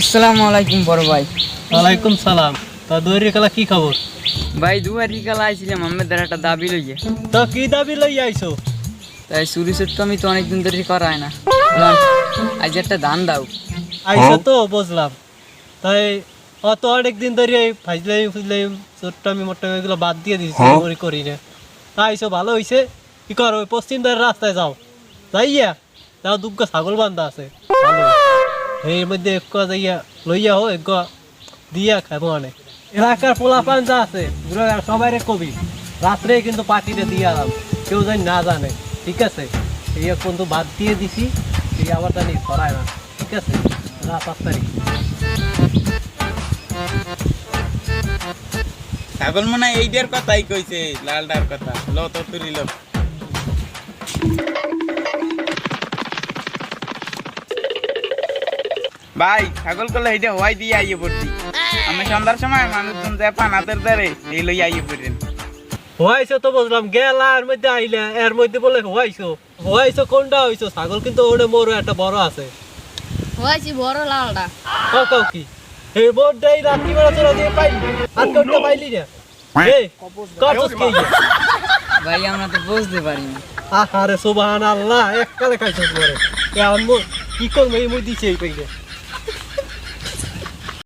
আসসালামু আলাইকুম বড় ভাই। ওয়ালাইকুম সালাম। তা দৈরি খেলা কি খবর? ভাই দুবার রিকালা আইছিলাম? আমাদের একটা দাবি লইয়ে। তো কি দাবি লই আইছো? তাই চুরি তো আমি তো অনেকদিন ধরে করায় না। আজ একটা ধান দাও। আইছো তো বুঝলাম। তাই অত অনেক দিন ধরে এই ফাইজলাই ফুজলাই চোট্টামি মোট্টামি এগুলো বাদ দিয়ে দিয়েছি করি করি না। আইছো ভালো হইছে। কি করো পশ্চিম দ্বারের রাস্তায় যাও। যাইয়া তাও দুগ্গা ছাগল বান্ধা আছে। ভালো। এর মধ্যে এক যাইয়া লইয়া হো এক দিয়া খাব অনেক এলাকার পোলা পান যা আছে সবাই কবি। রাত্রে কিন্তু পার্টিতে দিয়ে আলাম, কেউ জানি না জানে। ঠিক আছে? এই কিন্তু বাদ দিয়ে দিছি, এই আবার জানি ধরায় না। ঠিক আছে? রাত পাঁচ তারিখ। ছাগল মনে এইটার কথাই কইছে লালটার কথা। ল তো তুরি ভাই ছাগল করলে এইটা হওয়াই দিয়ে আইয়ে পড়ছি। আমি সন্ধ্যার সময় মানুষজন যায় পানাতের দ্বারে এই লই আইয়ে পড়েন। হওয়াইছো তো বুঝলাম গেলা এর মধ্যে আইলে এর মধ্যে বলে হওয়াইছো হওয়াইছো কোনটা হইছো? ছাগল কিন্তু ওটা মোর একটা বড় আছে। হয়েছি বড় লালটা কাউ কি? এই বোর্ডটাই রাত্রি বেলা দিয়ে পাইলি আর কোনটা পাইলি না এই কপস কে? ভাই আমরা তো বুঝতে পারি না। আহারে সুবহান আল্লাহ এককালে খাইছো পরে এখন কি করব? এই মুই দিছে এই পাইলে।